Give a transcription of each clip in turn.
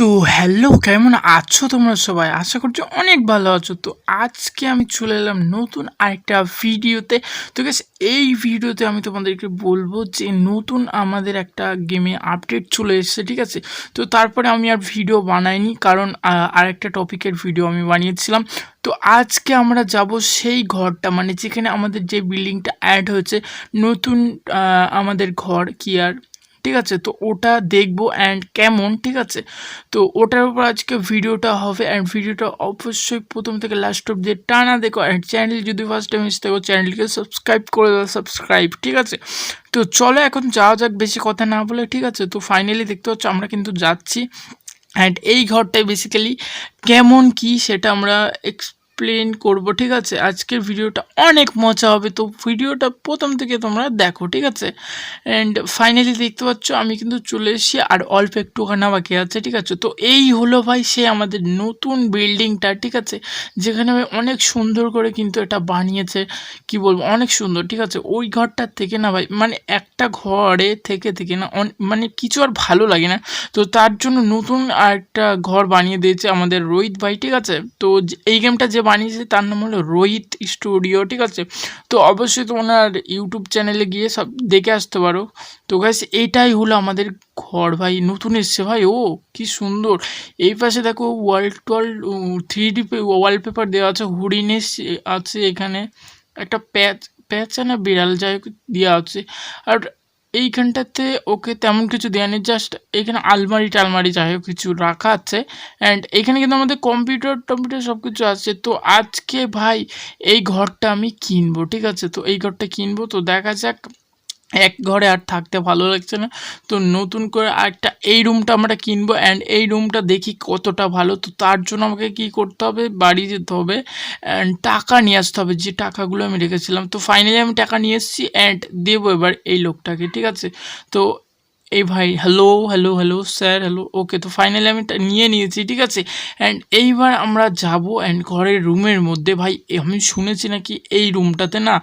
তো হ্যালো কেমন আছো তোমরা সবাই? আশা করছি অনেক ভালো আছো। তো আজকে আমি চলে এলাম নতুন আরেকটা ভিডিওতে। তো গেছে এই ভিডিওতে আমি তোমাদেরকে বলব যে নতুন আমাদের একটা গেমে আপডেট চলে এসেছে, ঠিক আছে? তো তারপরে আমি আর ভিডিও বানাইনি, কারণ আরেকটা টপিকের ভিডিও আমি বানিয়েছিলাম। তো আজকে আমরা যাব সেই ঘরটা মানে যেখানে আমাদের যে বিল্ডিংটা অ্যাড হয়েছে, নতুন আমাদের ঘর কি আর? ঠিক আছে? তো ওটা দেখব অ্যান্ড কেমন, ঠিক আছে? তো ওটার উপর আজকে ভিডিওটা হবে অ্যান্ড ভিডিওটা অবশ্যই প্রথম থেকে লাস্ট অব্দি টানা দেখো অ্যান্ড চ্যানেল যদি ফার্স্ট টাইম এসে থাকো চ্যানেলকে সাবস্ক্রাইব করে দাও সাবস্ক্রাইব ঠিক আছে? তো চলো এখন যাওয়া যাক, বেশি কথা না বলে, ঠিক আছে? তো ফাইনালি দেখতে পাচ্ছ আমরা কিন্তু যাচ্ছি অ্যান্ড এই ঘরটায় বেসিক্যালি কেমন কি সেটা আমরা এক্সপ্লেন করব, ঠিক আছে? আজকের ভিডিওটা অনেক মজা হবে, তো ভিডিওটা প্রথম থেকে তোমরা দেখো, ঠিক আছে? অ্যান্ড ফাইনালি দেখতে পাচ্ছ, আমি কিন্তু চলে এসেছি, আর অল্প একটুখানা বাকি আছে, ঠিক আছে? তো এই হলো ভাই, সে আমাদের নতুন বিল্ডিংটা, ঠিক আছে? যেখানে ভাই অনেক সুন্দর করে কিন্তু এটা বানিয়েছে, কি বলব, অনেক সুন্দর, ঠিক আছে? ওই ঘরটার থেকে না ভাই মানে একটা ঘরে থেকে থেকে না মানে কিছু আর ভালো লাগে না। তো তার জন্য নতুন আর একটা ঘর বানিয়ে দিয়েছে আমাদের রোহিত ভাই, ঠিক আছে? তো এই গেমটা যে বানিয়েছে, তার নাম হলো রোহিত স্টুডিও, ঠিক আছে? তো অবশ্যই তোমার ইউটিউব চ্যানেলে গিয়ে সব দেখে আসতে পারো। তো গাইস এটাই হলো আমাদের ঘর ভাই, নতুন এসছে ভাই, ও কি সুন্দর। এই পাশে দেখো ওয়াল টোয়াল থ্রি ডি ওয়ালপেপার দেওয়া আছে হরিণের আছে এখানে। একটা প্যাচ প্যাচ না বিড়াল যাই দেওয়া আছে। আর এইখানটাতে ওকে তেমন কিছু দেওয়া নেই জাস্ট এখানে আলমারি টালমারি যাই হোক কিছু রাখা আছে। অ্যান্ড এখানে কিন্তু আমাদের কম্পিউটার টম্পিউটার সব কিছু আছে। তো আজকে ভাই এই ঘরটা আমি কিনবো, ঠিক আছে? তো এই ঘরটা কিনবো। তো দেখা যাক এক ঘরে আর থাকতে ভালো লাগছে না। তো নতুন করে আরেকটা এই রুমটা আমরা কিনবো অ্যান্ড এই রুমটা দেখি কতটা ভালো। তো তার জন্য আমাকে কি করতে হবে? বাড়ি যেতে হবে অ্যান্ড টাকা নিয়ে আসতে হবে। যে টাকাগুলো আমি রেখেছিলাম। তো ফাইনালি আমি টাকা নিয়ে এসেছি অ্যান্ড দেবো এবার এই লোকটাকে, ঠিক আছে? তো এই ভাই hello hello hello sir hello okay তো ফাইনালি আমি নিয়ে নিয়েছি, ঠিক আছে? অ্যান্ড এইবার আমরা যাব অ্যান্ড ঘরের রুমের মধ্যে। ভাই, আমি শুনেছি নাকি এই রুমটাতে না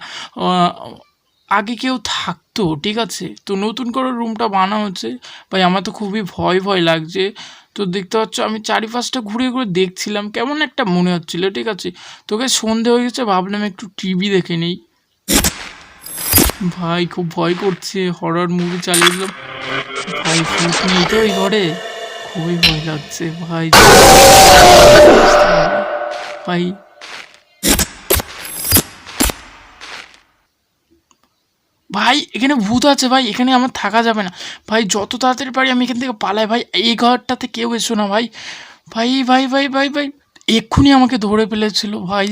আগে কেউ থাকতো, ঠিক আছে? তো নতুন করে রুমটা বানা হচ্ছে। ভাই, আমার তো খুবই ভয় ভয় লাগছে। তো দেখতে পাচ্ছ, আমি চারিপাশটা ঘুরে ঘুরে দেখছিলাম, কেমন একটা মনে হচ্ছিল, ঠিক আছে? তোকে সন্ধে হয়ে গেছে, ভাবলাম একটু টিভি দেখে নেই। ভাই, খুব ভয় করছে হরর মুভি চালিয়ে দিলাম। ভাই ভূত নেই তো এই ঘরে। খুবই ভয় লাগছে, ভাই। ভাই ভাই, এখানে ভূত আছে ভাই, এখানে আমার থাকা যাবে না। ভাই, যত তাড়াতাড়ি পারি আমি এখান থেকে পালাই, ভাই, এই ঘরটাতে কেউ এসো না, ভাই। ভাই ভাই ভাই ভাই ভাই, এক্ষুনি আমাকে ধরে ফেলেছিল, ভাই।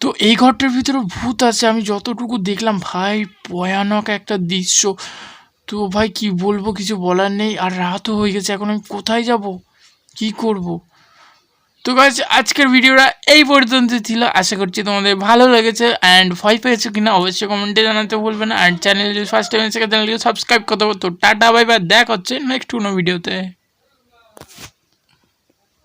তো এই ঘরটার ভিতরে ভূত আছে, আমি যতটুকু দেখলাম, ভাই, ভয়ানক একটা দৃশ্য। তো ভাই, কি বলব, কিছু বলার নেই, আর রাতও হয়ে গেছে, এখন আমি কোথায় যাব? কি করব? তো গাছ আজকের ভিডিওটা এই পর্যন্ত ছিল। আশা করছি তোমাদের ভালো লেগেছে। অ্যান্ড ভয় পেয়েছ কিনা, অবশ্যই কমেন্টে জানাতে ভুলবে না। অ্যান্ড চ্যানেল যদি ফার্স্ট টাইম এসে চ্যানেলকে সাবস্ক্রাইব করতে তো টাটা বাই বা দেখ হচ্ছে নেক্সট কোনো ভিডিওতে